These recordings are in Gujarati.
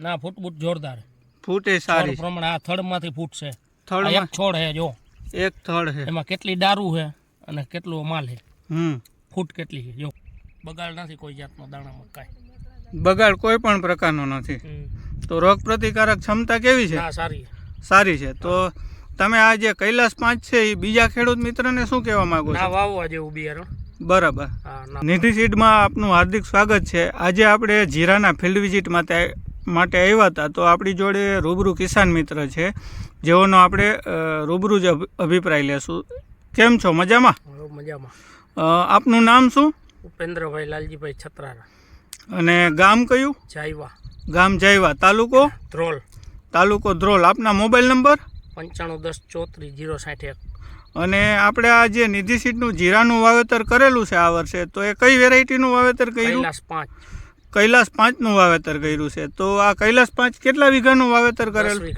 ના ફૂટ બૂટ જોરદાર. ફૂટે સારી. પ્રમાણે આ થડમાંથી ફૂટ છે. થડ એક છોડ હે જો. એક થડ હે. એમાં કેટલી દારૂ છે અને કેટલો માલ હે. હમ. ફૂટ કેટલી હે જો. બગાડ નથી કોઈ જાતનો દાણામાં કાંઈ. બગાડ કોઈ પણ પ્રકારનો નથી. તો રોગ પ્રતિકારક ક્ષમતા કેવી છે? સારી. સારી છે. તો તમે આ જે કૈલાસ પાંચ છે એ બીજા ખેડૂત મિત્રને શું કહેવા માંગો છો? વાવવા જેવું બિયારણ બરાબર. હા નિધિ સીડમાં આપનું હાર્દિક સ્વાગત છે. આજે આપણે જીરાના ફિલ્ડ વિઝિટ માટે માટે આવ્યા હતા તો આપણી જોડે રૂબરૂ કિસાન મિત્ર છે જેઓનો આપણે રૂબરૂ જ અભિ- અભિપ્રાય લેશું. કેમ છો? મજામાં? મજામાં. આપનું નામ શું? ઉપેન્દ્રભાઈ લાલજીભાઈ છત્રારા. અને ગામ કયું? જાયવા. ગામ જાયવા. તાલુકો? ધ્રોલ. તાલુકો ધ્રોલ. આપના મોબાઈલ નંબર? પંચાણું દસ ચોત્રીસ જીરો સાઠ એક. અને આપણે આ જે નિધિ સીટનું જીરાનું વાવેતર કરેલું છે આ વર્ષે તો એ કઈ વેરાયટીનું વાવેતર કર્યું? પાંચ. કૈલાસ પાંચનું વાવેતર કર્યું છે. તો આ કૈલાસ પાંચ કેટલા વીઘાનું વાવેતર કરેલ?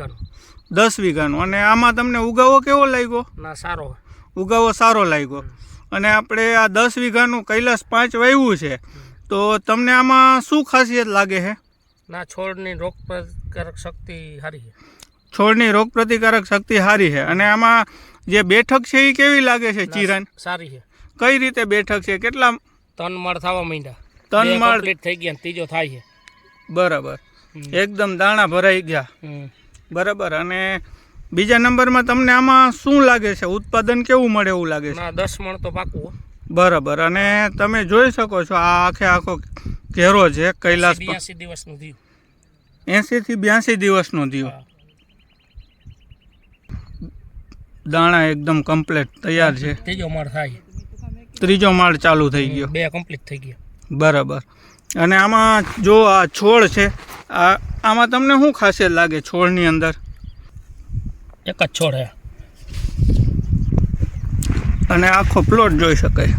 દસ વીઘાનું. અને આમાં તમને ઉગાવો કેવો લાગ્યો? ના સારો. ઉગાવો સારો લાગ્યો. અને આપણે આ દસ વીઘાનું કૈલાસ પાંચ વાવ્યું છે. તો તમને આમાં શું ખાસિયત લાગે છે? ના છોડની રોગ પ્રતિકારક શક્તિ સારી છે. છોડની રોગ પ્રતિકારક શક્તિ સારી છે. અને આમાં જે બેઠક છે એ કેવી લાગે છે ચીરાન? સારી છે. કઈ રીતે બેઠક છે? કેટલા ત્રણ મળ થવા માંડ્યા. ત્રણ માળ થઈ ગયા ત્રીજો થાય છે. બરાબર. એકદમ દાણા ભરાઈ ગયા. બરાબર. અને બીજા નંબરમાં તમને આમાં શું લાગે છે? ઉત્પાદન કેવું મળે એવું લાગે છે? દસ મણ તો પાકું બરાબર. અને તમે જોઈ શકો છો આ આખે આખો ઘેરો છે કૈલાસ બ્યાસી દિવસનું દીવ એસી થી બ્યાસી દિવસનો દીવ દાણા એકદમ કમ્પ્લીટ તૈયાર છે. ત્રીજો માળ થાય. ત્રીજો માળ ચાલુ થઈ ગયો. બે કમ્પ્લીટ થઈ ગયા. બરાબર. અને આમાં જો આ છોડ છે આ આમાં તમને શું ખાસિયત લાગે છોડની અંદર? એક જ છોડ હે. અને આખો પ્લોટ જોઈ શકાય.